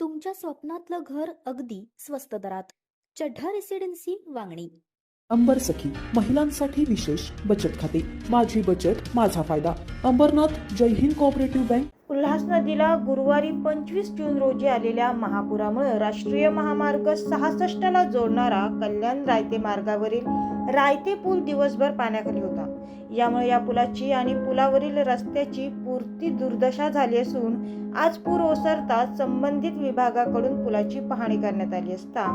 तुमच्या स्वप्नातलं घर अगदी स्वस्त दरात. चढ्ढा रेसिडेन्सी वांगणी. अंबर सखी महिलांसाठी विशेष बचत खाते. माझी बचत माझा फायदा. अंबरनाथ जय हिंद कोऑपरेटिव्ह बँक उल्हास नदीला गुरुवारी पंचवीस जून रोजी आलेल्या महापुरामुळे राष्ट्रीय महामार्ग सहासष्टला जोडणारा कल्याण रायते मार्गावरील रायते पूल दिवसभर पाण्याखाली होता. यामुळे या पुलाची आणि पुलावरील रस्त्याची पुरती दुर्दशा झाली असून आज पूर ओसरताच संबंधित विभागाकडून पुलाची पाहणी करण्यात आली असता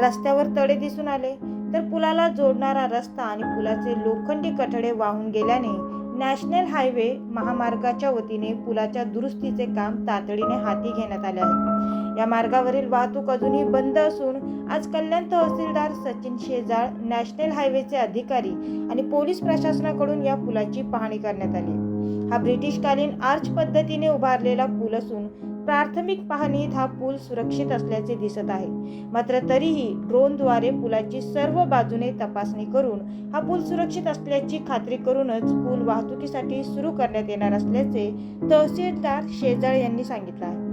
रस्त्यावर तडे दिसून आले. तर पुलाला जोडणारा रस्ता आणि पुलाचे लोखंडी कठडे वाहून गेल्याने नॅशनल हायवे महामार्गाच्या वतीने पुलाच्या दुरुस्तीचे काम तातडीने हाती घेण्यात आले आहे. या मार्गावरील वाहतूक अजूनही बंद असून आज कल्याण तहसीलदार सचिन शेजाळ नॅशनल हायवेचे अधिकारी आणि पोलीस प्रशासनाकडून या पुलाची पाहणी करण्यात आली. हा ब्रिटिशकालीन आर्च पद्धतीने उभारलेला पूल असून प्राथमिक पाहणीत हा पूल सुरक्षित असल्याचे दिसत आहे. मात्र तरीही ड्रोनद्वारे पुलाची सर्व बाजूने तपासणी करून हा पूल सुरक्षित असल्याची खात्री करूनच पूल वाहतुकीसाठी सुरू करण्यात येणार असल्याचे तहसीलदार शेजाळ यांनी सांगितलं आहे.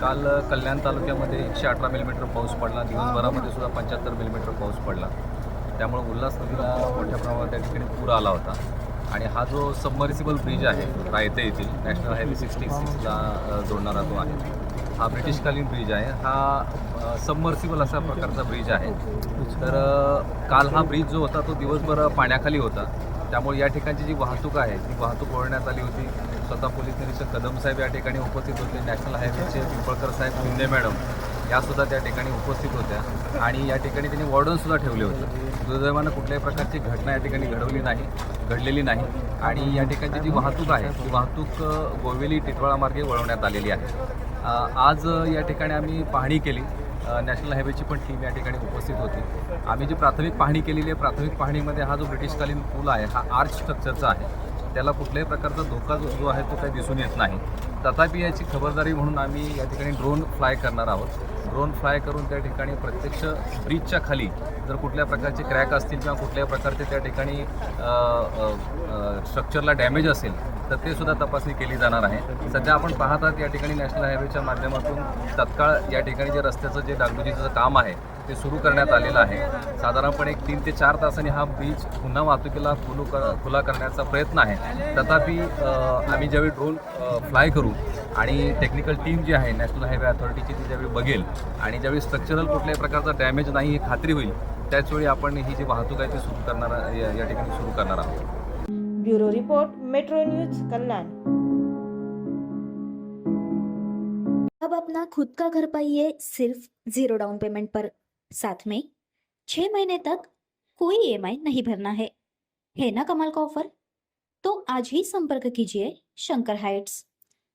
काल कल्याण तालुक्यामध्ये एकशे अठरा मिलीमीटर पाऊस पडला. दिवसभरामध्ये सुद्धा पंच्याहत्तर मिलीमीटर पाऊस पडला. त्यामुळे उल्हास नदीला मोठ्या प्रमाणात त्या ठिकाणी पूर आला होता. आणि हा जो सबमर्सिबल ब्रिज आहे रायते येथील नॅशनल हायवे सिक्स्टी सिक्सला जोडणारा तो आहे. हा ब्रिटिशकालीन ब्रिज आहे. हा सबमर्सिबल अशा प्रकारचा ब्रिज आहे. तर काल हा ब्रिज जो होता तो दिवसभर पाण्याखाली होता. त्यामुळे या ठिकाणची जी वाहतूक आहे ती वाहतूक वळवण्यात आली होती. स्वतः पोलीस निरीक्षक कदम साहेब या ठिकाणी उपस्थित होते. नॅशनल हायवेचे पिंपळकर साहेब शिंदे मॅडम यासुद्धा त्या ठिकाणी उपस्थित होत्या. आणि या ठिकाणी त्यांनी वॉर्डनसुद्धा ठेवले होते. दुर्दैवानं कुठल्याही प्रकारची घटना या ठिकाणी घडवली नाही घडलेली नाही. आणि या ठिकाणची जी वाहतूक आहे ती वाहतूक गोवेली टिटवाळा मार्गे वळवण्यात आलेली आहे. आज या ठिकाणी आम्ही पाहणी केली. नॅशनल हायवेची पण टीम या ठिकाणी उपस्थित होती. आम्ही जी प्राथमिक पाहणी केलेली आहे प्राथमिक पाहणीमध्ये हा जो ब्रिटिशकालीन पूल आहे हा आर्च स्ट्रक्चरचा आहे. त्याला कुठल्याही प्रकारचा धोका जो जो आहे तो काही दिसून येत नाही. तथापि याची खबरदारी म्हणून आम्ही या ठिकाणी ड्रोन फ्लाय करणार आहोत. ड्रोन फ्लाय करून त्या ठिकाणी प्रत्यक्ष ब्रिजच्या खाली जर कुठल्या प्रकारचे क्रॅक असतील किंवा कुठल्याही प्रकारचे त्या ठिकाणी स्ट्रक्चरला डॅमेज असेल तर ते सुद्धा तपासणी केली जाणार आहे. सध्या आपण पाहतात या ठिकाणी नॅशनल हायवेच्या माध्यमातून तत्काळ या ठिकाणी जे रस्त्याचं जे डागडुजीचं काम आहे ते सुरू करण्यात आलेलं आहे. साधारणपणे एक तीन ते चार तासांनी हा ब्रिज पुन्हा वाहतुकीला खुलू कर खुला करण्याचा प्रयत्न आहे. तथापि आम्ही ज्यावेळी ड्रोन फ्लाय करू आणि टेक्निकल टीम जी आहे नॅशनल हायवे अथॉरिटीची ती ज्यावेळी बघेल आणि ज्यावेळी स्ट्रक्चरल कुठल्याही प्रकारचा डॅमेज नाही ही खात्री होईल त्याचवेळी आपण ही जी वाहतूक आहे ती सुरू करणार या ठिकाणी सुरू करणार आहोत. Bureau report metro news Kalyan. अब अपना खुद का घर पाइए सिर्फ जीरो डाउन पेमेंट पर। साथ में छह महीने तक कोई ईएमआई नहीं भरना है। है ना कमाल का ऑफर तो आज ही संपर्क कीजिए Shankar Heights.